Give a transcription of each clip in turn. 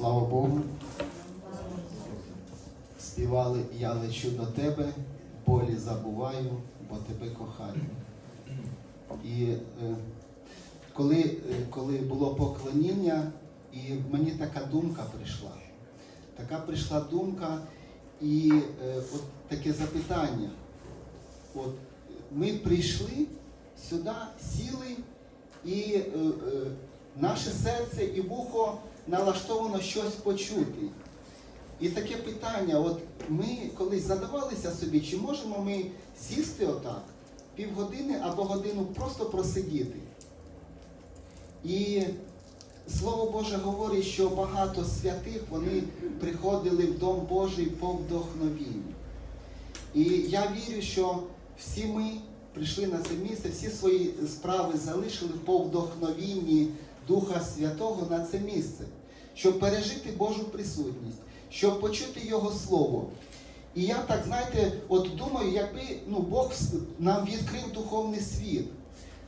Слава Богу. Співали Я лечу до тебе, болі забуваю, бо тебе кохаю. І е, коли, е, коли було поклоніння, і мені така думка прийшла. Така прийшла думка і е, от таке запитання. От ми прийшли сюди, сіли, і е, е, наше серце і вухо налаштовано щось почути. І таке питання, от ми колись задавалися собі, чи можемо ми сісти отак півгодини або годину просто просидіти. І Слово Боже говорить, що багато святих вони приходили в Дом Божий по вдохновінню. І я вірю, що всі ми прийшли на це місце, всі свої справи залишили по вдохновінні Духа Святого на це місце, щоб пережити Божу присутність, щоб почути Його Слово. І я так, знаєте, от думаю, якби ну, Бог нам відкрив духовний світ,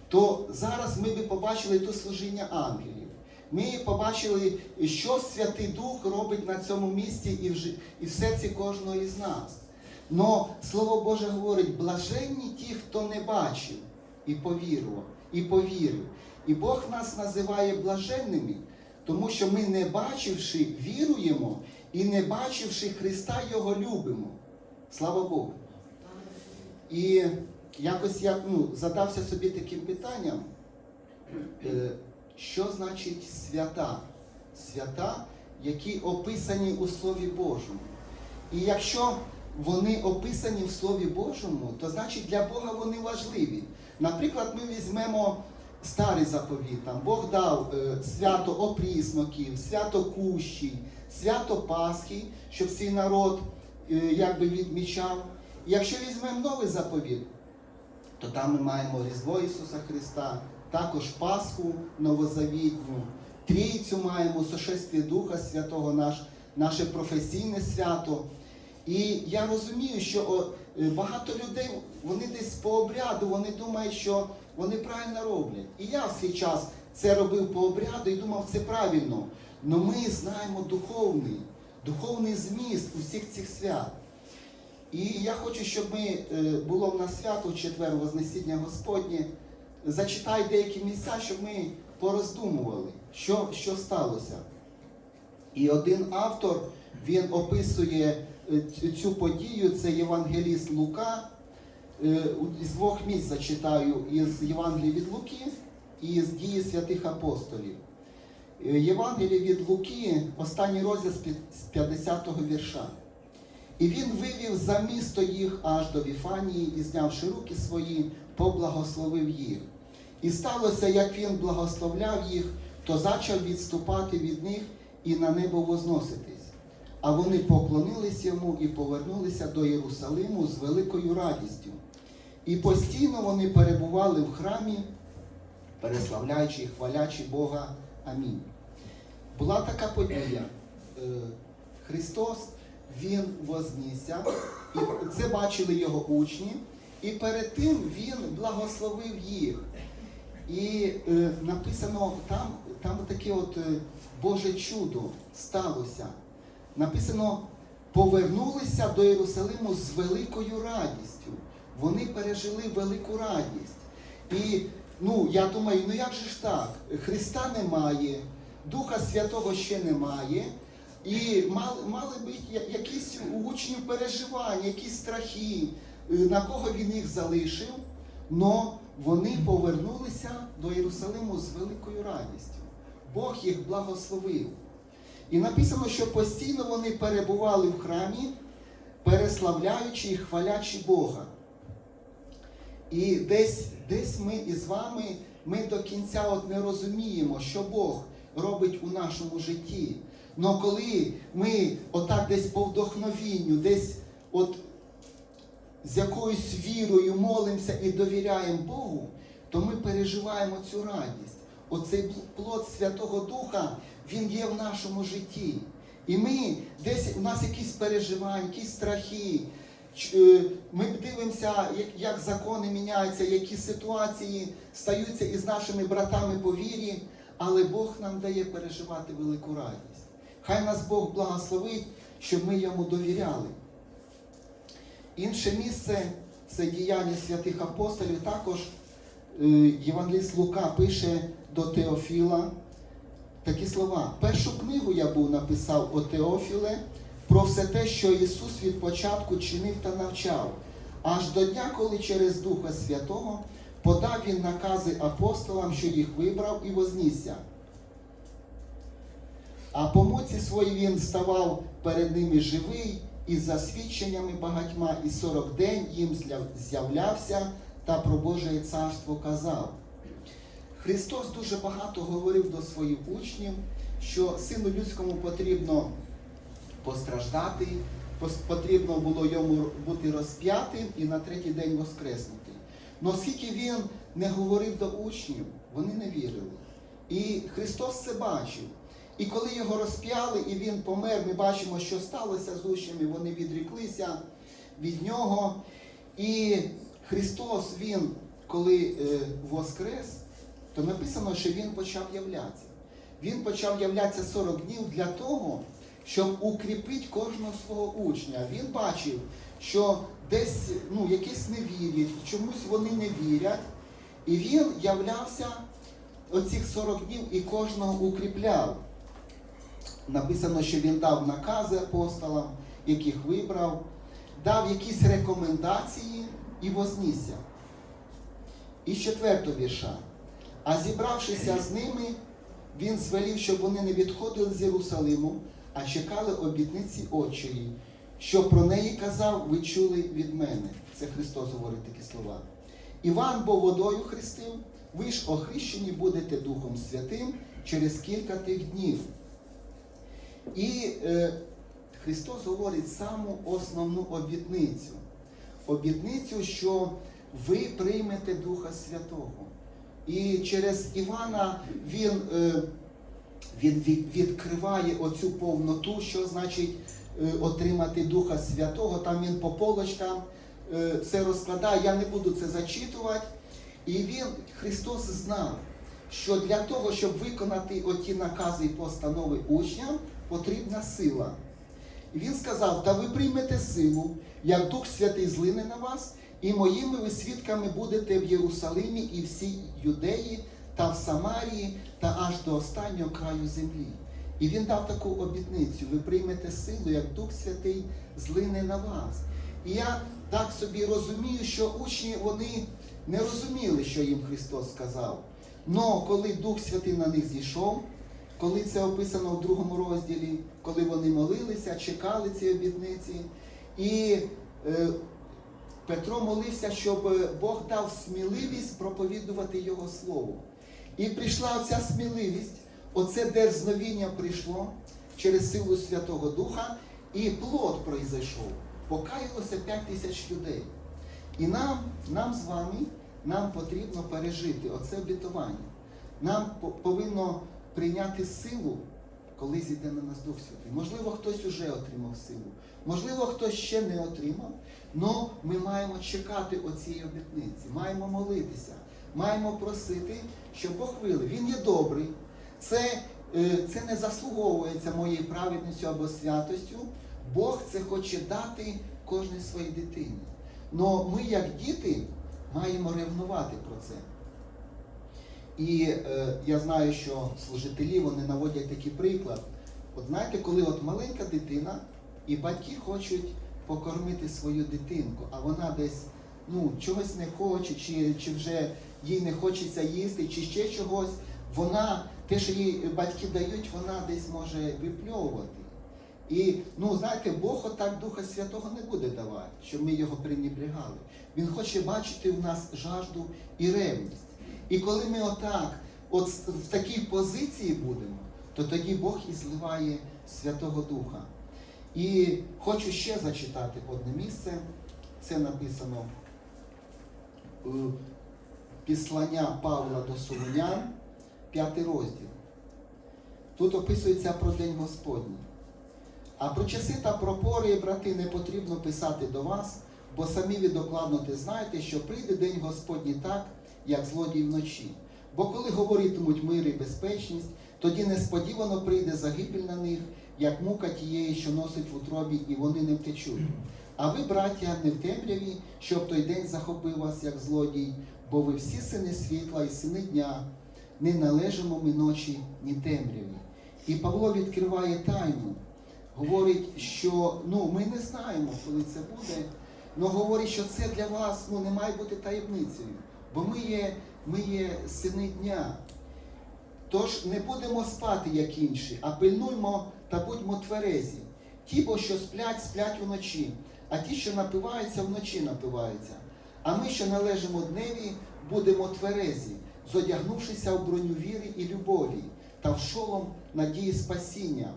то зараз ми би побачили тут служіння ангелів. Ми побачили, що Святий Дух робить на цьому місці і в, і в серці кожного із нас. Но Слово Боже говорить, блаженні ті, хто не бачив і повірував, і повірив. І Бог нас називає блаженними, тому що ми, не бачивши, віруємо і не бачивши Христа, Його любимо. Слава Богу. І якось я ну, задався собі таким питанням, е, що значить свята? Свята, які описані у Слові Божому. І якщо вони описані в Слові Божому, то значить для Бога вони важливі. Наприклад, ми візьмемо старий заповіт. Там Бог дав е, свято опрісноків, свято кущі, свято Пасхи, щоб свій народ е, якби відмічав. І якщо візьмемо новий заповіт, то там ми маємо Різдво Ісуса Христа, також Пасху Новозавітню, Трійцю маємо, сошествие Духа Святого, наш, наше професійне свято. І я розумію, що е, багато людей, вони десь по обряду, вони думають, що вони правильно роблять. І я в свій час це робив по обряду і думав, це правильно. Але ми знаємо духовний, духовний зміст усіх цих свят. І я хочу, щоб ми е, було в нас свято четвер Вознесіння Господнє. Зачитай деякі місця, щоб ми пороздумували, що, що сталося. І один автор він описує е, цю подію, це Євангеліст Лука. Е, З двох місць зачитаю із Євангелії від Луки і з дії святих апостолів. Е, Євангеліє від Луки, останній розділ з з 50-го вірша. І він вивів за місто їх аж до Віфанії і, знявши руки свої, поблагословив їх. І сталося, як він благословляв їх, то зачав відступати від них і на небо возноситись. А вони поклонились йому і повернулися до Єрусалиму з великою радістю. І постійно вони перебували в храмі, переславляючи і хвалячи Бога. Амінь. Була така подія. Е, Христос, Він вознісся, і це бачили його учні, і перед тим Він благословив їх. І е, написано, там, там таке от е, Боже чудо сталося. Написано, повернулися до Єрусалиму з великою радістю. Вони пережили велику радість. І ну, я думаю, ну як же ж так? Христа немає, Духа Святого ще немає. І мали, мали бути якісь у учнів переживання, якісь страхи, е, на кого він їх залишив. Но вони повернулися до Єрусалиму з великою радістю. Бог їх благословив. І написано, що постійно вони перебували в храмі, переславляючи і хвалячи Бога. І десь, десь ми із вами ми до кінця от не розуміємо, що Бог робить у нашому житті. Но коли ми отак десь по вдохновінню, десь от з якоюсь вірою молимося і довіряємо Богу, то ми переживаємо цю радість. Оцей плод Святого Духа, він є в нашому житті. І ми десь у нас якісь переживання, якісь страхи. Е, Ми дивимося, як, як закони міняються, які ситуації стаються із нашими братами по вірі, але Бог нам дає переживати велику радість. Хай нас Бог благословить, щоб ми йому довіряли. Інше місце це діяння святих апостолів. Також е, Євангеліст Лука пише до Теофіла такі слова. Першу книгу я був написав о Теофіле про все те, що Ісус від початку чинив та навчав, аж до дня, коли через Духа Святого подав Він накази апостолам, що їх вибрав і вознісся. А по моці своїй він ставав перед ними живий і за свідченнями багатьма, і сорок день їм з'являвся та про Боже царство казав. Христос дуже багато говорив до своїх учнів, що сину людському потрібно постраждати, потрібно було йому бути розп'ятим і на третій день воскреснути. Но оскільки він не говорив до учнів, вони не вірили. І Христос це бачив. І коли його розп'яли, і він помер, ми бачимо, що сталося з учнями, вони відріклися від нього. І Христос, Він, коли е, воскрес, то написано, що Він почав являтися. Він почав являтися 40 днів для того, щоб укріпити кожного свого учня. Він бачив, що десь ну, якісь не вірять, чомусь вони не вірять. І він являвся оцих 40 днів і кожного укріпляв. Написано, що він дав накази апостолам, яких вибрав, дав якісь рекомендації і вознісся. І з четвертого вірша. А зібравшися з ними, він звелів, щоб вони не відходили з Єрусалиму, а чекали обітниці Отчої, що про неї казав, ви чули від мене. Це Христос говорить такі слова. Іван бо водою хрестив, ви ж охрещені будете Духом Святим через кілька тих днів. І е, Христос говорить саму основну обітницю. Обітницю, що ви приймете Духа Святого. І через Івана він, е, він відкриває оцю повноту, що значить е, отримати Духа Святого. Там він по полочкам це розкладає. Я не буду це зачитувати. І він, Христос знав, що для того, щоб виконати оті накази і постанови учням, потрібна сила. І він сказав: Та ви приймете силу, як Дух Святий злине на вас, і моїми ви свідками будете в Єрусалимі і всій Юдеї та в Самарії та аж до останнього краю землі. І він дав таку обітницю: ви приймете силу, як Дух Святий злине на вас. І я так собі розумію, що учні вони не розуміли, що їм Христос сказав. Но коли Дух Святий на них зійшов, коли це описано в другому розділі, коли вони молилися, чекали ці обітниці, і е, Петро молився, щоб Бог дав сміливість проповідувати Його Слово. І прийшла оця сміливість, оце дерзновіння прийшло через силу Святого Духа, і плод произойшов. Покаялося 5 тисяч людей. І нам, нам з вами, нам потрібно пережити оце обітування. Нам по- повинно прийняти силу, коли зійде на нас Дух Святий. Можливо, хтось уже отримав силу, можливо, хтось ще не отримав, але ми маємо чекати оцієї обітниці, маємо молитися, маємо просити, щоб Бог вилив. Він є добрий. Це, е, це не заслуговується моєю праведністю або святостю. Бог це хоче дати кожній своїй дитині. Но ми, як діти, маємо ревнувати про це. І е, я знаю, що служителі вони наводять такий приклад. От знаєте, коли от маленька дитина, і батьки хочуть покормити свою дитинку, а вона десь ну, чогось не хоче, чи, чи вже їй не хочеться їсти, чи ще чогось, вона, те, що їй батьки дають, вона десь може випльовувати. І ну знаєте, Бог отак Духа Святого не буде давати, щоб ми його пренебрегали. Він хоче бачити в нас жажду і ревність. І коли ми отак, от в такій позиції будемо, то тоді Бог і зливає Святого Духа. І хочу ще зачитати одне місце. Це написано е, Післання Павла до Солунян, п'ятий розділ. Тут описується про День Господній. А про часи та про пори, брати, не потрібно писати до вас, бо самі ви докладно те знаєте, що прийде день Господній так, як злодій вночі. Бо коли говоритимуть мир і безпечність, тоді несподівано прийде загибель на них, як мука тієї, що носить в утробі, і вони не втечуть. А ви, браття, не в темряві, щоб той день захопив вас, як злодій, бо ви всі сини світла і сини дня, не належимо ми ночі, ні темряві. І Павло відкриває тайну, говорить, що ну, ми не знаємо, коли це буде, але говорить, що це для вас ну, не має бути таємницею, бо ми є, ми є сини дня. Тож не будемо спати, як інші, а пильнуймо та будьмо тверезі. Ті, бо що сплять, сплять уночі, а ті, що напиваються, вночі напиваються. А ми, що належимо дневі, будемо тверезі, зодягнувшися в броню віри і любові та в шолом надії спасіння.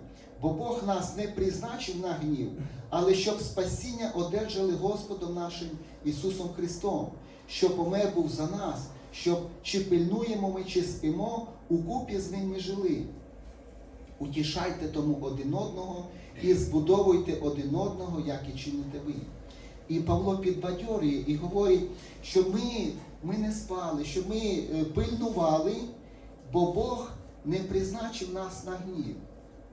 Бо Бог нас не призначив на гнів, але щоб спасіння одержали Господом нашим Ісусом Христом, що помер був за нас, щоб чи пильнуємо ми, чи спимо, укупі з ним ми жили. Утішайте тому один одного і збудовуйте один одного, як і чините ви. І Павло підбадьорює і говорить, що ми, ми не спали, що ми е, пильнували, бо Бог не призначив нас на гнів.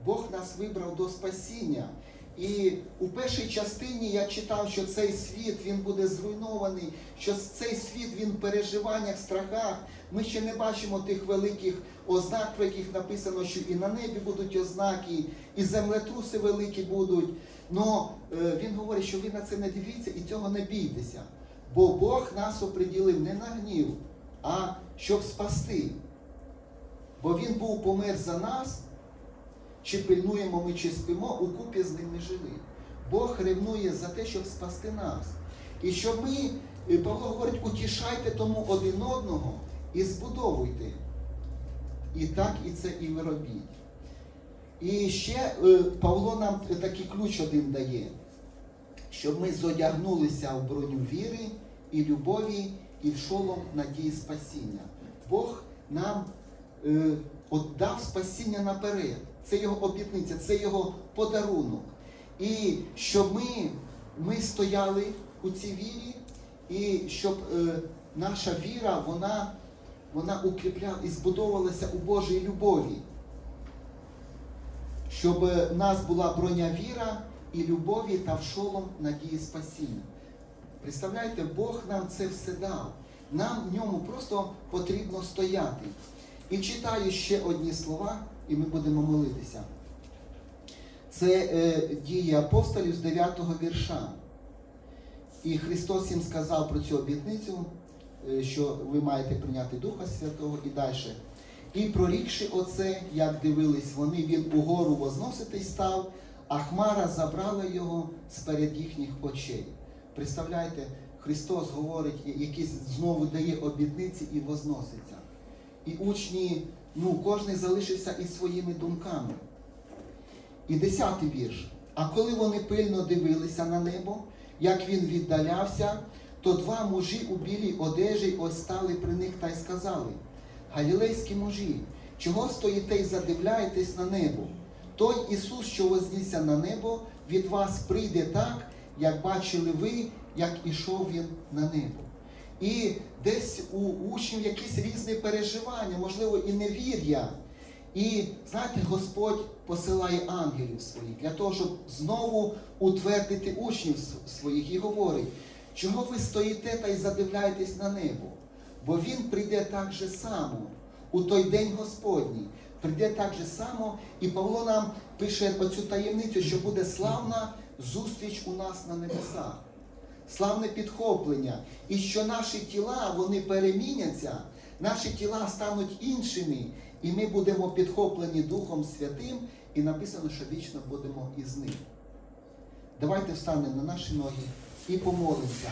Бог нас вибрав до спасіння. І у першій частині я читав, що цей світ він буде зруйнований, що цей світ він в переживаннях, страхах. Ми ще не бачимо тих великих ознак, про яких написано, що і на небі будуть ознаки, і землетруси великі будуть. Но е, він говорить, що ви на це не дивіться і цього не бійтеся. Бо Бог нас оприділив не на гнів, а щоб спасти. Бо Він був помер за нас, чи пильнуємо ми, чи спимо, укупі з ним не жили. Бог ревнує за те, щоб спасти нас. І щоб ми, е, Павло говорить, утішайте тому один одного і збудовуйте. І так і це і ви робіть. І ще е, Павло нам такий ключ один дає, щоб ми зодягнулися в броню віри і любові, і в шолом надії спасіння. Бог нам е, от дав спасіння наперед. Це його обітниця, це його подарунок. І щоб ми, ми стояли у цій вірі, і щоб е, наша віра, вона, вона укріпляла і збудовувалася у Божій любові. Щоб в нас була броня віра і любові та в шолом надії спасіння. Представляєте, Бог нам це все дав. Нам в ньому просто потрібно стояти. І читаю ще одні слова, і ми будемо молитися. Це е, дії апостолів з 9 вірша. І Христос їм сказав про цю обітницю, е, що ви маєте прийняти Духа Святого і далі. І прорікши оце, як дивились вони, він угору возноситись став, а хмара забрала його сперед їхніх очей. Представляєте, Христос говорить, якісь знову дає обітниці і возноситься. І учні, ну, кожен залишився із своїми думками. І десятий вірш. А коли вони пильно дивилися на небо, як він віддалявся, то два мужі у білій одежі ось стали при них та й сказали: Галілейські мужі, чого стоїте й задивляєтесь на небо? Той Ісус, що вознісся на небо, від вас прийде так, як бачили ви, як ішов він на небо. І десь у учнів якісь різні переживання, можливо, і невір'я. І знаєте, Господь посилає ангелів своїх для того, щоб знову утвердити учнів своїх і говорить, чого ви стоїте та й задивляєтесь на небо? Бо Він прийде так же само у той день Господній. Прийде так же само, і Павло нам пише оцю таємницю, що буде славна зустріч у нас на небесах, славне підхоплення, і що наші тіла вони переміняться, наші тіла стануть іншими, і ми будемо підхоплені Духом Святим, і написано, що вічно будемо із ним. Давайте встанемо на наші ноги і помолимося.